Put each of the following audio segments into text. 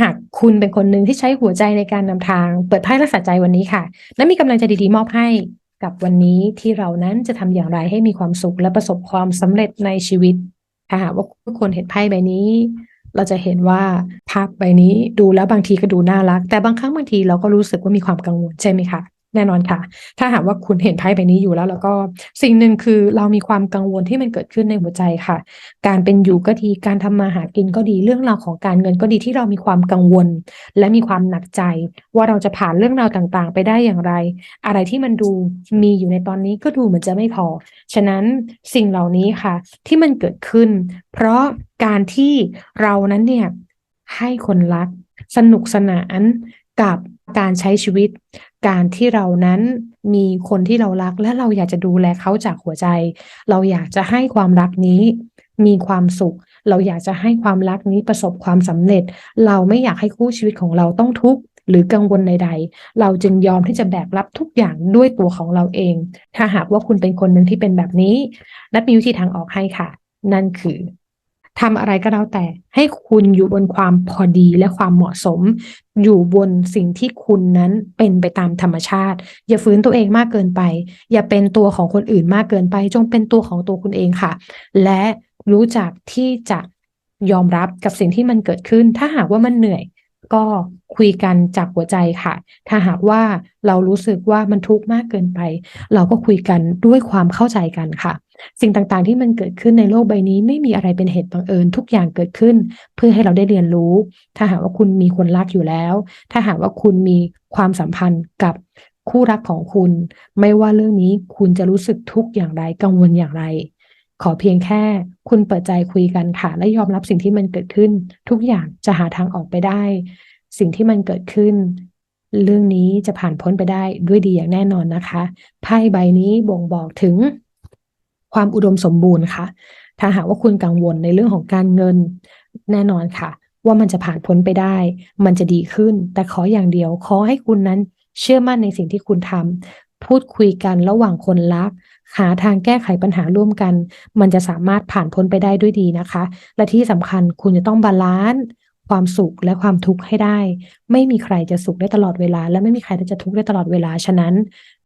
หากคุณเป็นคนหนึ่งที่ใช้หัวใจในการนำทาง เปิดไพ่รักษาใจวันนี้ค่ะ และมีกำลังใจดีๆ มอบให้กับวันนี้ที่เรานั้นจะทำอย่างไรให้มีความสุขและประสบความสำเร็จในชีวิตถ้าหากว่าทุกคนเห็นไพ่ใบนี้ เราจะเห็นว่าภาพใบนี้ดูแล้วบางทีก็ดูน่ารัก แต่บางครั้งบางทีเราก็รู้สึกว่ามีความกังวลใช่ไหมคะ แน่นอนค่ะ ถ้าหากว่าคุณเห็นไพ่ใบนี้อยู่แล้ว แล้วก็สิ่งหนึ่งคือเรามีความกังวลที่มันเกิดขึ้นในหัวใจค่ะ การเป็นอยู่ก็ดี การทำมาหากินก็ดี เรื่องราวของการเงินก็ดีที่เรามีความกังวล และมีความหนักใจ ว่าเราจะผ่านเรื่องราวต่างๆ ไปได้อย่างไร อะไรที่มันดูมีอยู่ในตอนนี้ก็ดูเหมือนจะไม่พอ ฉะนั้นสิ่งเหล่านี้ค่ะ ที่มันเกิดขึ้น เพราะการที่เรานั้นเนี่ยให้คนรัก สนุกสนานกับ การใช้ชีวิต การที่เรานั้นมีคนที่เรารัก และเราอยากจะดูแลเขาจากหัวใจ เราอยากจะให้ความรักนี้มีความสุข เราอยากจะให้ความรักนี้ประสบความสำเร็จ เราไม่อยากให้คู่ชีวิตของเราต้องทุกข์หรือกังวลใด ๆ เราจึงยอมที่จะแบกรับทุกอย่างด้วยตัวของเราเอง ถ้าหากว่าคุณเป็นคนหนึ่งที่เป็นแบบนี้ นัดมีวิธีทางออกให้ค่ะ นั่นคือ ทำอะไรก็แล้วแต่ ให้คุณอยู่บนความพอดีและความเหมาะสม อยู่บนสิ่งที่คุณนั้นเป็นไปตามธรรมชาติ อย่าฝืนตัวเองมากเกินไป อย่าเป็นตัวของคนอื่นมากเกินไป จงเป็นตัวของตัวคุณเองค่ะ และรู้จักที่จะยอมรับกับสิ่งที่มันเกิดขึ้น ถ้าหากว่ามันเหนื่อย ก็คุยกันจากหัวใจค่ะ ถ้าหากว่าเรารู้สึกว่ามันทุกข์มากเกินไป เราก็คุยกันด้วยความเข้าใจกันค่ะ สิ่งต่างๆที่มันเกิดขึ้นในโลกใบนี้ ไม่มีอะไรเป็นเหตุบังเอิญทุกอย่างเกิดขึ้น เพื่อให้เราได้เรียนรู้ ถ้าหากว่าคุณมีคนรักอยู่แล้ว ถ้าหากว่าคุณมีความสัมพันธ์กับคู่รักของคุณ ไม่ว่าเรื่องนี้คุณจะรู้สึกทุกข์อย่างไรกังวลอย่างไร ขอเพียงแค่คุณเปิดใจคุยกันค่ะ และยอมรับสิ่งที่มันเกิดขึ้น ทุกอย่างจะหาทางออกไปได้ สิ่งที่มันเกิดขึ้น เรื่องนี้จะผ่านพ้นไปได้ด้วยดีอย่างแน่นอนนะคะไพ่ใบนี้บ่งบอกถึงความอุดมสมบูรณ์ค่ะ ถ้าหากว่าคุณกังวลในเรื่องของการเงินแน่นอนค่ะ ว่ามันจะผ่านพ้นไปได้ มันจะดีขึ้น แต่ขออย่างเดียวขอให้คุณนั้นเชื่อมั่นในสิ่งที่คุณทำพูดคุยกันระหว่างคนรัก หาทางแก้ไขปัญหาร่วมกัน มันจะสามารถผ่านพ้นไปได้ด้วยดีนะคะ และที่สำคัญคุณจะต้องบาลานซ์ความสุขและความทุกข์ให้ได้ ไม่มีใครจะสุขได้ตลอดเวลา และไม่มีใครจะทุกข์ได้ตลอดเวลาฉะนั้น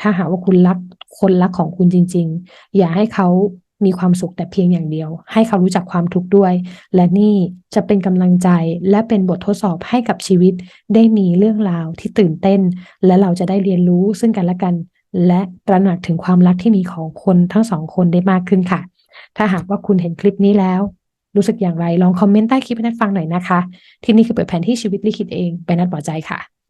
ถ้าหากว่าคุณรักคนรักของคุณจริง ๆ อย่าให้เขามีความสุขแต่เพียงอย่างเดียว ให้เขารู้จักความทุกข์ด้วย และนี่จะเป็นกำลังใจและเป็นบททดสอบให้กับชีวิต ได้มีเรื่องราวที่ตื่นเต้น และเราจะได้เรียนรู้ซึ่งกันและกัน และตระหนักถึงความรักที่มีของคนทั้งสองคนได้มากขึ้นค่ะ ถ้าหากว่าคุณเห็นคลิปนี้แล้ว รู้สึกอย่างไรลองคอมเมนต์ใต้คลิปให้นัดฟังหน่อยนะคะ ที่นี่คือเปิดแผนที่ชีวิตลิขิตเองไปนัดปลอใจค่ะ